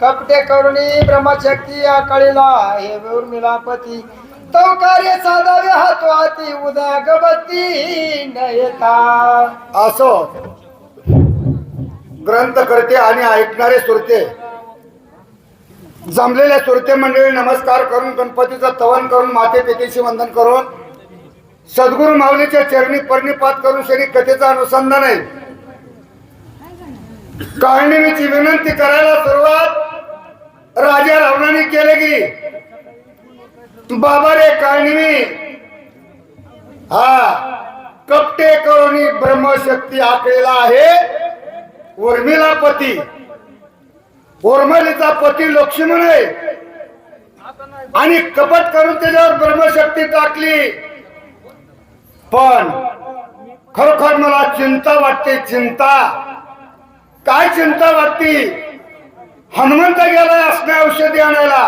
कपटे करुणी ब्रह्मशक्ती आकळीला हे उर्मिलापती तो कार्य साधावे हातो हाती उदा गबती न येता असो. ग्रंथकर्ते आणि ऐकणारे सुरते जमलेल्या सुरते मंडळी नमस्कार करून गणपतीचं तवन करून माते पितेशी वंदन करून सद्गुरू माऊलीच्या चरणी पर्णिपात करून शनी कथेचा अनुसंधान आहे. काळणीची विनंती करायला सुरुवात राजा रावणाने केले की. बाबा रे काळणीवी हा कपटे करुणी ब्रह्मशक्ती आखलेला आहे उर्मिला पती. उर्मिलीचा पती लक्ष्मण आहे. आणि कपट करून त्याच्यावर ब्रह्मशक्ती टाकली. पण खरोखर मला चिंता वाटते चिंता. काय चिंता वाटते? हनुमंत गेला असण्या औषधी आणायला.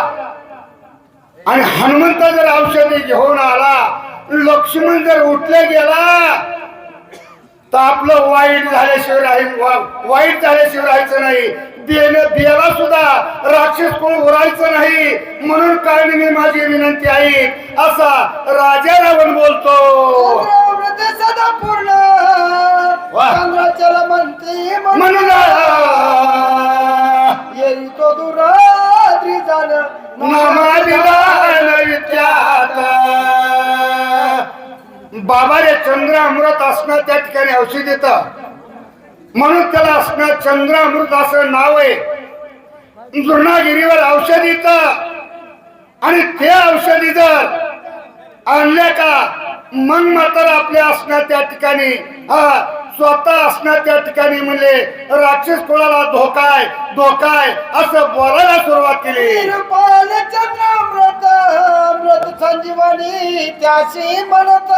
आणि हनुमंत जर औषधी घेऊन आला लक्ष्मण जर उठले गेला तर आपलं वाईट झाल्याशिवाय राहील वाईट झाल्याशिवाय राहायचं नाही. बियाला सुद्धा राक्षस कोण उरायचं नाही. म्हणून कारण मी माझी विनंती आहे असा राजा रावण बोलतो. सदा पूर्ण. म्हणून बाबा रे चंद्र अमृत असणं त्या ठिकाणी औषध येत म्हणून त्याला असणं चंद्र अमृत असं नाव आहे. दुर्णागिरीवर औषध येत आणि ते औषधी जर आणल्या का मग मात्र आपले असणं त्या ठिकाणी हा स्वतः असणं त्या ठिकाणी म्हणले राक्षस कुळाला धोकाय धोकाय असं बोलायला सुरुवात केली. चंद्रामृत अमृत संजीवनी त्याशी म्हणत.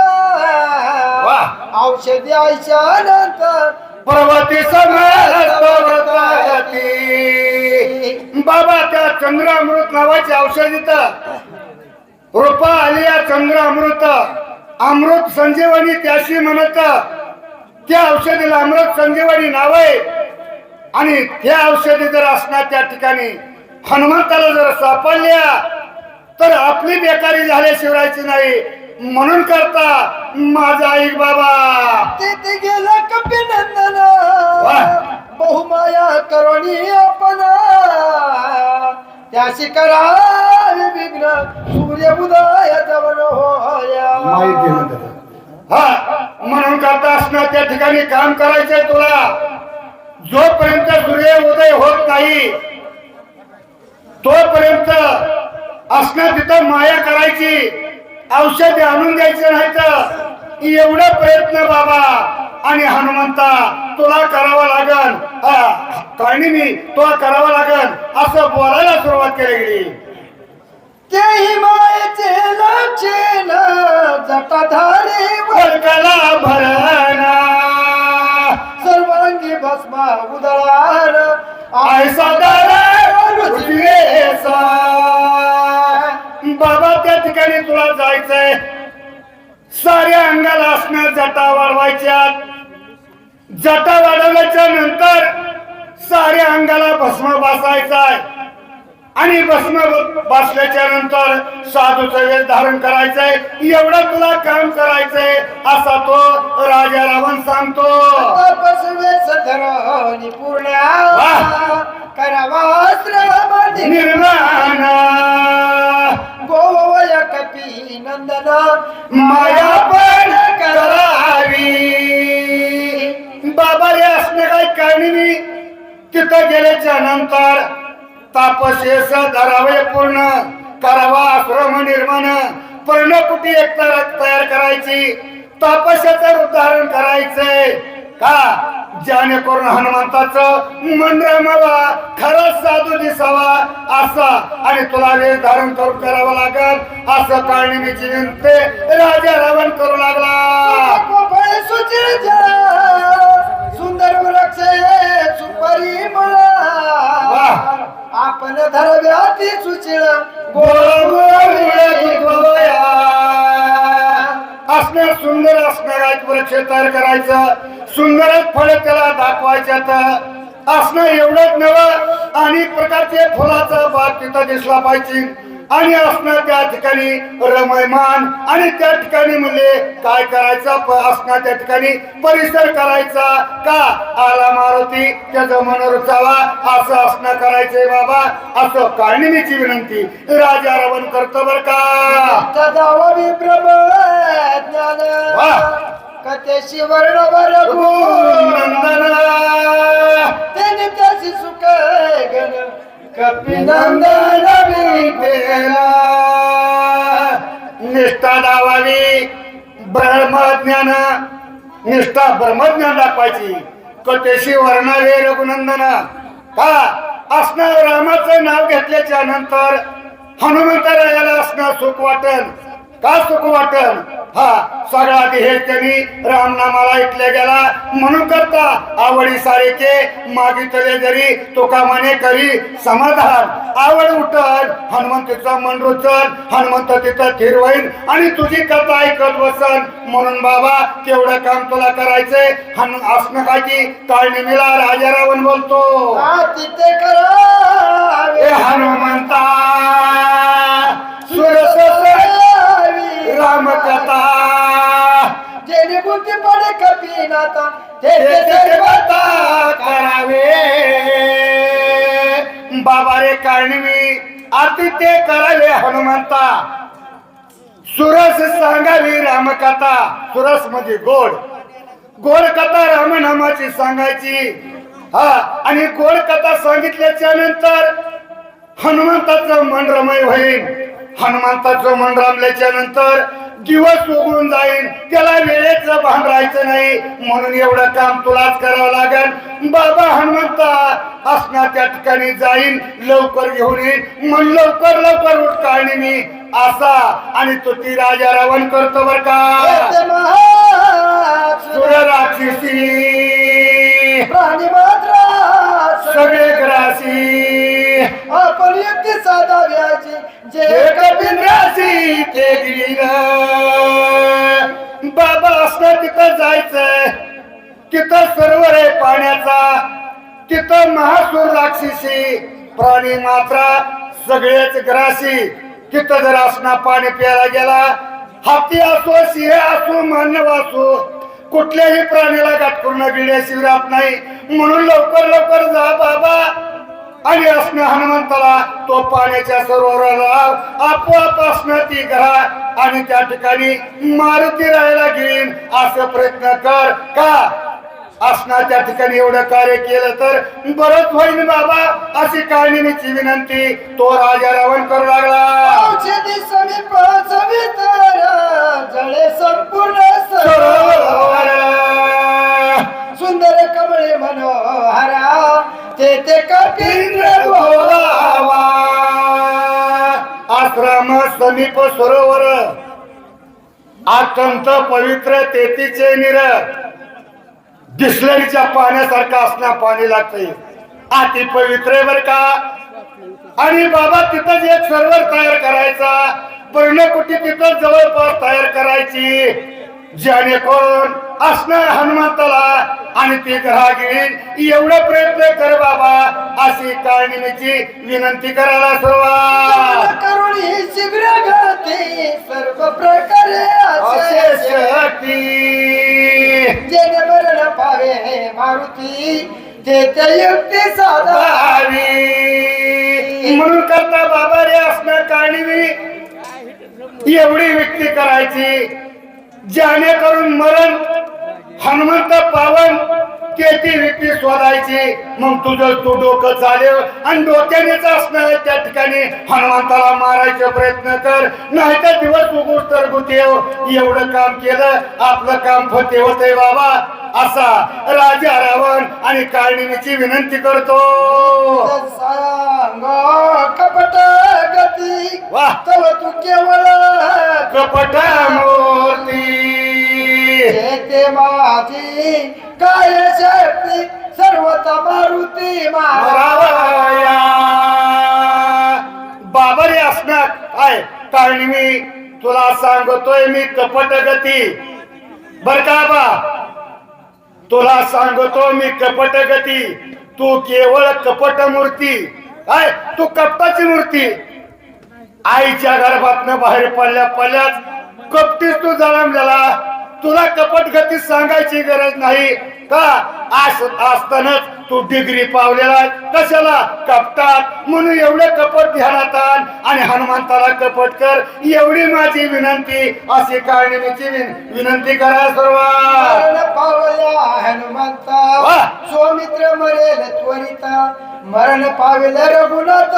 औषधी आयच्या नंतर पर्वती समर्थी बाबा त्या चंद्रामृत नावाचे औषध इथं रूपा आलिया चंद्र अमृत. अमृत संजीवनी त्याशी म्हणत त्या औषधीला अमृत संजीवनी नाव आहे. आणि त्या औषधी जर असणार त्या ठिकाणी हनुमंताला जर सापडल्या तर आपली बेकारी झाल्याशिवायची नाही म्हणून करता माझा आई बाबा. तिथे गेला कपिनंदन. बहुमाया करुणी आपण. त्याशी करावे विघ्न सूर्य उदय जवळ होया हा म्हणून करता असणार त्या ठिकाणी काम करायचंय तुला. जोपर्यंत सूर्य उदय होत नाही तोपर्यंत असणं तिथं माया करायची औषध आणून द्यायचं नाही तर एवढा प्रयत्न बाबा. आणि हनुमंता तुला करावा लागल कारण मी तुला करावा लागल असं बोलायला सुरुवात केली. गेली तेही मायेचे लक्षण जटाधारी वल्कला भरणा सर्वांगी भस्मा उदळार. ऐसा बाबा त्या ठिकाणी तुला जायचंय. साऱ्या अंगाला असणार जटा वाढवायच्या. जटा वाढवल्याच्या नंतर साऱ्या अंगाला भस्म आहे आणि भस्म बसल्याच्या नंतर साधूचं वेळ धारण करायचंय. एवढं तुला काम करायचंय असा तो राजा रावण सांगतो. निर्माण. गोवय कपी नंदन माया पण करावी. बाबा रे असणे काही कारणी मी तिथं गेल्याच्यानंतर तापशेष धरावे पूर्ण. करावा आश्रम निर्माण. पर्णकुटी एक तयार करायची. तापशाचं उदाहरण करायचंय का? जेणेकरून हनुमंताचं मन रमावा खरंच साधू दिसावा असा. आणि तुला वेळ धारण करून करावं लागल. असं कारणीची विनंती राजा रावण करू लागला. सुंदर वृक्ष सुपारी. आपण धरव्याती सुचिळ. असणार सुंदर असणार वृक्ष तयार करायचं सुंदरच फळ त्याला दाखवायच्यात असणं एवढंच नवं अनेक प्रकारचे फुलाचा बाग तिथं दिसला पाहिजे आणि असणं त्या ठिकाणी रमयमान. आणि त्या ठिकाणी म्हणजे काय करायचं? प- असणं त्या ठिकाणी परिसर करायचा. का? आला मारुती त्याचं मन रुचावा असं असणं करायचंय बाबा. असं काळणीची विनंती. राजा रावण करतो बर का. कथेशी वर्णवर नंदना. त्याने त्याची सुख गण कपिनंदन विठेला निष्ठा दावावी. ब्रह्मज्ञान. निष्ठा ब्रह्मज्ञान दाखवायची. कटेशी वर्णावे रघुनंदन. का? असणार रामाचं नाव घेतल्याच्या नंतर हनुमंतरायाला असणं सुख वाटन का सुख वाटन? हा सगळा देह त्यांनी रामनामाला इथले गेला. म्हणून करता आवडी सारेके मागितले जरी तुका म्हणे करी समाधान. आवड उठल हनुमंतीचा मन रुचल हनुमंत तिथं थिर होईल आणि तुझी कथा ऐकत बसन. म्हणून बाबा केवढं काम तुला करायचंय. हन असणं काय की ताळणीला राजा रावण बोलतो. तिथे करावे ए हनुमंता सुरस रामकथा। जेणे बुद्धी पडे कपिनाथा ते ते ते सर्व देवता करावे। बाबा रे कारणवी अति ते करावे हनुमंता। सुरस सांगावी रामकथा सुरस म्हणजे गोड। गोड कथा रामनामाची सांगायची। हा आणि गोड कथा सांगितल्याच्या नंतर हनुमंताचं मन रमय होईल। हनुमंताचं मन रमल्याच्या नंतर दिवस उगळून जाईल त्याला वेळेचं भान राहायचं नाही. म्हणून एवढं काम तुलाच करावं लागेल. बाबा हनुमंता असणार त्या ठिकाणी जाईन लवकर घेऊन येईन. मग लवकर लवकर उठ काढणी मी असा. आणि तो ती राजा रावण करतो बर का. सगळे ग्रासी. आपण युक्ती साधाव्याची जे जे कपिंद्रासी ते गिरीर बाबा असं तिथं जायचंय. तिथं सरोवर आहे पाण्याचा. तिथं महासूर राक्षसी. प्राणी मात्रा सगळेच ग्रासी. तिथं जर असणार पाणी प्यायला गेला हाती असो सिंह असो मानव असो कुठल्याही प्राण्याला गाठपूर्ण गिड्याशिवाय राहत नाही. म्हणून लवकर लवकर जा बाबा. आणि असणं हनुमंताला तो पाण्याच्या सरोवराला आपोआप असणं ती घरा आणि त्या ठिकाणी मारुती राहायला घेईन असं प्रयत्न कर. का? असणार त्या ठिकाणी एवढं कार्य केलं तर बरंच होईल बाबा अशी काळणीची विनंती. तो राजा रावण करू लागला. संपूर्ण सुंदर कमळे मनोहरा ते ते कपिंद्र बोलावा. आश्रम समीप सरोवर अत्यंत पवित्र तेथीचे निर. डिस्लरीच्या पाण्यासारखं असणं पाणी लागते अति पवित्र बर का? आणि बाबा तिथंच एक सर्वर तयार करायचा. पर्णकुटी तिथं जवळपास तयार करायची. जेणेकरून असणार हनुमंताला आणि ती ग्रहागिरी एवढा प्रयत्न कर बाबा अशी काळणीची विनंती करायला सुरुवात. करुण ही शीघ्र गती सर्व प्रकारे असे शक्ती. जेणे मरण पावे हे मारुती ते ते युक्ती साधा. भावी. म्हणून करता बाबा रे असणं काढणी एवढी व्यक्ती करायची जेणेकरून मरण हनुमंत पावन तेथी व्यक्ती शोधायची मग तुझं तू डोकं चालेल आणि डोक्यानेच असणार त्या ठिकाणी हनुमंताला मारायचा प्रयत्न कर. नाहीतर दिवस उगूस तर गुतेव एवढं काम केलं आपलं काम फते होतंय बाबा. असा राजा रावण आणि काळणीची विनंती करतो. कपट गती वाह. तव तू केवळ कपट मूर्ती ते माझी काय शक्ती? सर्वत मारुती मरावया. बाबरी असणार. काय कारण मी तुला सांगतोय मी कपट गती बर का बा? तुला सांगतो मी कपट गती तू केवळ कपट मूर्ती काय तू कपटाची मूर्ती. आईच्या गर्भातनं बाहेर पडल्या पडल्याच कपटीस तू जन्मलेला तुला कपट गती सांगायची गरज नाही. का? आस असतानाच तू डिग्री पावलेला. कशाला? कपटात. म्हणून एवढे कपट ध्यानात आण आणि हनुमंताला कपट कर. एवढी माझी विनंती. अशी कारणीची विनंती करा सर्व. पावल्या हनुमंता. वा. सौमित्र मरेल त्वरिता. मरण पावेल रघुनाथ.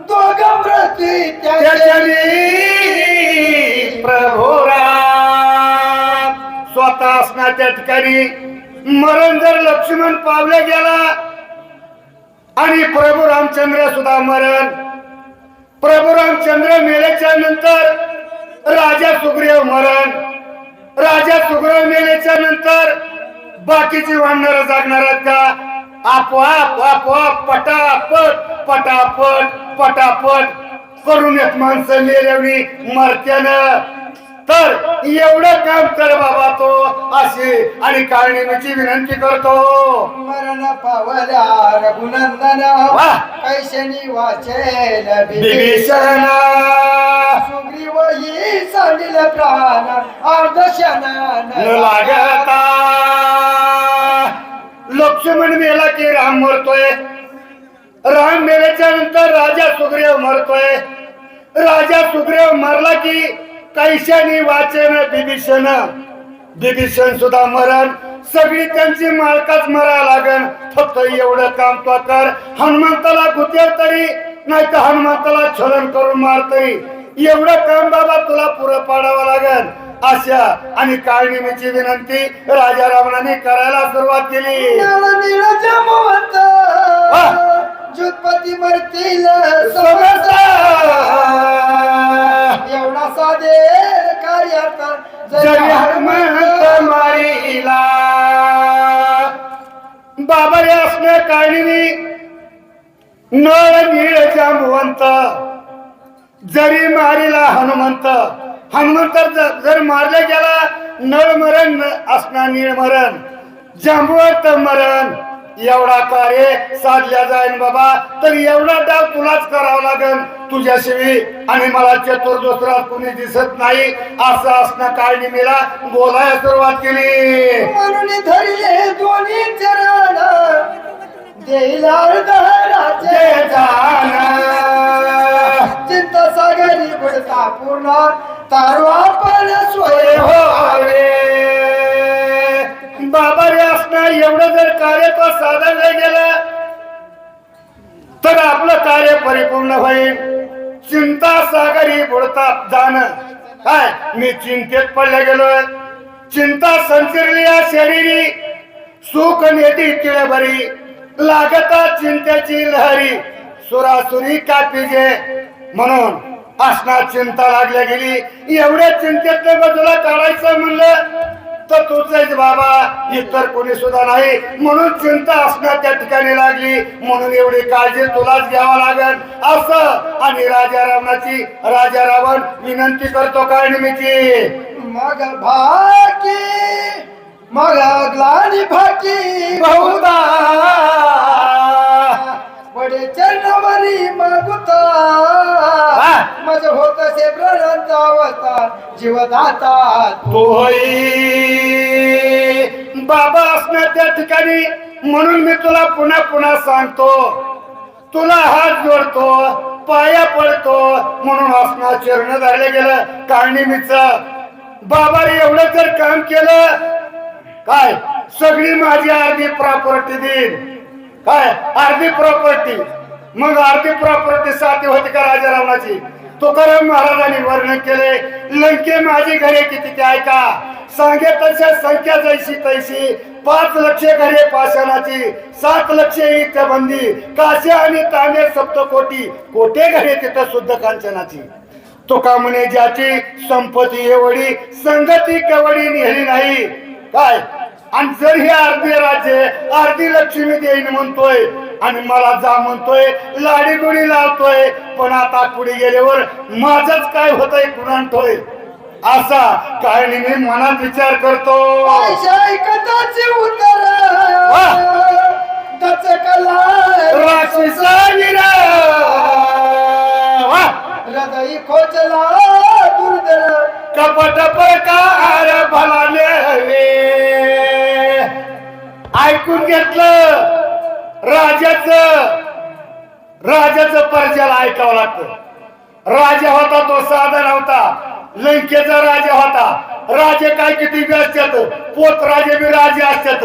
दोघ मृत्यू त्याचे. त्याच्यानी प्रभू राम माता असण्याच्या ठिकाणी. मरण जर लक्ष्मण पावले गेला आणि प्रभू रामचंद्र सुद्धा मरण. प्रभू रामचंद्र मेल्याच्या नंतर राजा सुग्रीव मरण. राजा सुग्रीव मेल्याच्या नंतर बाकीची वाढणार जागणार का? आपोआप आपोआप पटापट पटापट पटापट करून येत माणसं मेल्यावणी मरत्यानं. तर एवढं काम कर बाबा तो अशी आणि कारणीची विनंती करतो मरण पावल्या रघुनंदन. कैशनी वाचेल. विभीषण सुग्रीव ही प्राण अर्धशन लागता लक्ष्मण मेला की राम मरतोय राम मेल्याच्या नंतर राजा सुग्रीव मरतोय राजा सुग्रीव मरला की कैशानी वाचन बिभीषण बिभीषण सुद्धा मरण. सगळी त्यांची मालकाच मरा लागन फक्त एवढं काम तो कर. हनुमंताला गुतेल तरी नाही तर हनुमंताला छलन करून मारतरी एवढं काम बाबा तुला पुरं पाडावं लागन अशा आणि काळणीची विनंती राजा रावणाने करायला सुरुवात केली. जुतपती मरतील. साधे जरी हनुमंत मारीला. बाबा नळ नीळ जांबवंत. जरी मारिला हनुमंत. हनुमंत जर मारले गेला नळ मरण असणार नीळ मरण. जांबवंत मरण. एवढा कार्य साधल्या जाईल बाबा. तर एवढा डाव तुलाच करावा लागेल. तुझ्याशिवाय आणि मला चतुर दुसरा कुणी दिसत नाही. असं असणं काळजी मेला बोलायला सुरुवात केली. म्हणून धरले दोन्ही चरण. चिंत सागरी पूर्ण. तारू आपण सोय स्वय. बाबा रे असणं एवढं जर कार्य तो साधन नाही गेलं तर आपलं कार्य परिपूर्ण होईल. चिंता सागरी बुडता जाणं. काय? मी चिंतेत पडले गेलोय चिंता संचिरली या शरीरी. सुख नेती तिळभरी. लागता चिंतेची लहरी. सुरासुरी कापीजे. म्हणून असणार चिंता लागल्या गेली. एवढ्या चिंतेत बाजूला काढायचं म्हणलं? तर तुझेच बाबा. इतर कोणी सुद्धा नाही. म्हणून चिंता असणार त्या ठिकाणी लागली. म्हणून एवढी काळजी तुलाच घ्यावा लागेल. असं. आणि राजा रावणाची राजा रावण विनंती करतो कारणीची मग भाकी मग ग्लानी भाकी. बहुधा. वडे चरणवरी मागुता. मज होत से प्रणंत अवतार जीवदाता तो होई. बाबा असणार त्या ठिकाणी म्हणून मी तुला पुन्हा पुन्हा सांगतो. तुला हात जोडतो पाया पडतो म्हणून असणार चरण झालं गेलं कारणीमीच बाबा एवढं जर काम केलं काय? सगळी माझी अर्धी प्रॉपर्टी देईन. काय? अर्धी प्रॉपर्टी मग अर्धी प्रॉपर्टी साठी होती का राजा रावणाची तुकाराम महाराजांनी वर्णन केले. लंके माझी घरे किती ते ऐका. सांगे तशा संख्या जैशी तैशी पाच लक्ष घरे पाषाणाची. सात लक्ष इत्या बंदी काशी आणि तांबे सप्तकोटी. कोटे घरे तिथं शुद्ध कांचनाची? तुका म्हणे ज्याची संपत्ती एवढी संगती केवढी नेहली नाही. काय? आणि जर हे अर्धे राज्य अर्धी लक्ष्मी देईन म्हणतोय आणि मला जा म्हणतोय लाडी गोडी लावतोय पण आता पुढे गेल्यावर माझच काय होतंय कुणांतोय असा काय मी मनात विचार करतो. ऐकताचे ऐकून घेतलं. राजाच राजाचं पर्जाला ऐकावं लागतं. राजा होता तो साधा नव्हता लंकेचा राजा होता. राजे काय किती बी असतात? पोत राजे बी राजे असतात.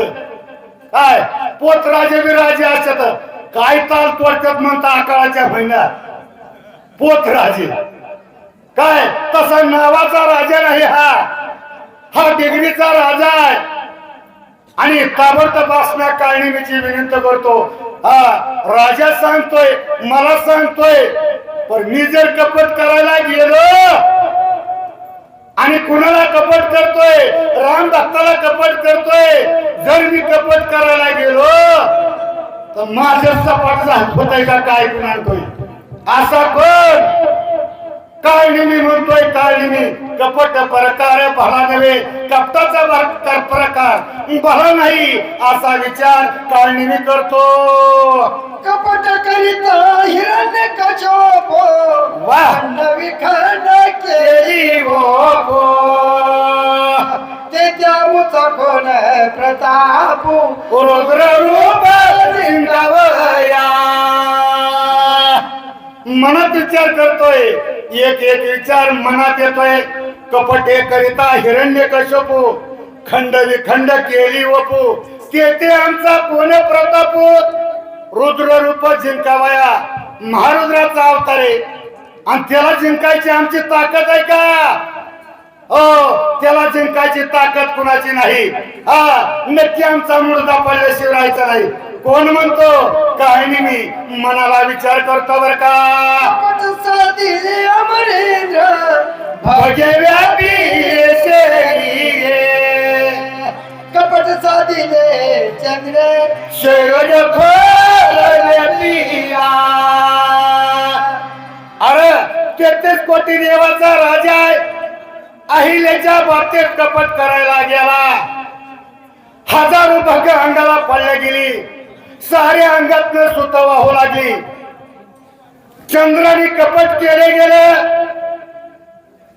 काय? पोत राजे बी राजे असतात. काय ताल तोडतात म्हणता आकाळाच्या महिन्यात? पोत राजे. काय? तसा नावाचा राजा नाही हा. हा डिग्रीचा राजा आहे. आणि ताबडतोब असण्या कारणीची विनंती करतो हा राजा सांगतोय मला सांगतोय पण मी जर कपट करायला गेलो आणि कुणाला कपट करतोय राम भक्ताला कपट करतोय जर मी कपट करायला गेलो तर माझ्या सपाटला झालं का काय कुणाला असा कोण? काळणी मी म्हणतोय काळणी मी. कपट प्रकार भला नव्हे कपटाचा प्रकार. भला नाही. असा विचार काळणी मी करतो. कपट करीत हिरण्य कशोप वा. नवी खंड केली गो. ते त्याऊचा कोण प्रतापू? रुद्र रूप जिंकावया मनात विचार करतोय. एक एक विचार मनात येतोय. कपटे करिता हिरण्य कशपू खंड विखंड केली वपू. ते ते आमचा कोण प्रतापू. रुद्र रूप जिंकावया. महारुद्राचा अवतार आहे. आणि त्याला जिंकायची आमची ताकद आहे का? हो त्याला जिंकायची ताकद कुणाची नाही? हा नक्की आमचा मुलगा पडल्याशिवाय राहायचा नाही. कोण म्हणतो? काय नाही मी मनाला विचार करतो बर का. कपट साधिले अमरेंद्र भगे कपट साधिले चंद्र शेरज अरे तेहतीस कोटी देवाचा राजा आहे. अहिल्याच्या बाबतीत कपट करायला गेला. हजारो भग अंगाला पडल्या गेली. साऱ्या अंगात स्वतः वाहू हो लागली. चंद्राने कपट केले गेले.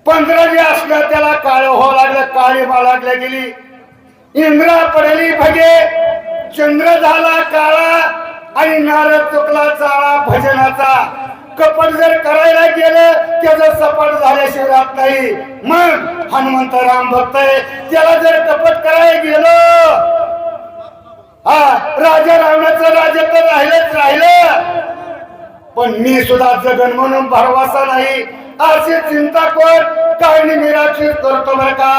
पंधरा जे असलं त्याला काळ व्हावं हो लागलं काळी मा लागल्या गेली. इंद्रा पडली भगे चंद्र झाला काळा आणि नारद चुकला चाळा भजनाचा. कपट जर करायला गेलं त्याचं सपाट झाल्याशिवाय राहत नाही. मग हनुमंत राम भक्त आहे. त्याला जर कपट करायला गेलं हा राजा रावणाचं राज्य तर राहिलंच राहिलं पण मी सुद्धा जगन म्हणून भरवसा नाही. अशी चिंता कोण काय निराशित करतो बरं का.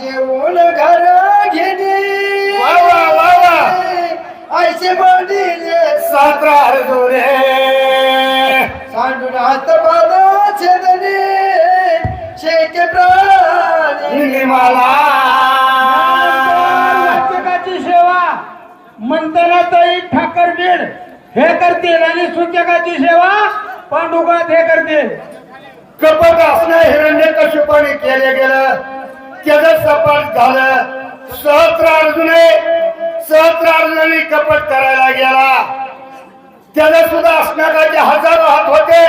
जेवून घर घेणे. वा वा वा वा. आयचे बंडिले सात्रा हरदोरे सांडून हात बाधा छेदने शेके प्राणी. निमाला सूचकाची सेवा. म्हणताना ताई ठाकर बीड हे करतील आणि सूचकाची सेवा पांडुगात हे करतील. कपट असणं हिरण्य कशुपाने केले गेलं. त्याचं सपाट झालं. सहस्र अर्जुने सहस्र अर्जुनाने कपट करायला गेला. त्याला सुद्धा असण्याचे हजारो हात होते.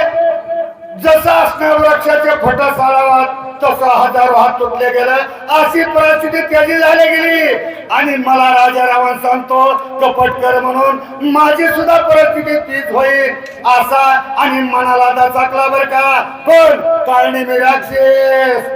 जसं असणार वृक्षाचे फोटो सारावात तसा हजारो हात तुटले गेले अशी परिस्थिती त्याची झाली गेली. आणि मला राजा रावण सांगतो कपटकर म्हणून माझी सुद्धा परिस्थिती तीच होईल असा आणि मनाला दचाकला बर का. कोण काळणी मी राक्षस.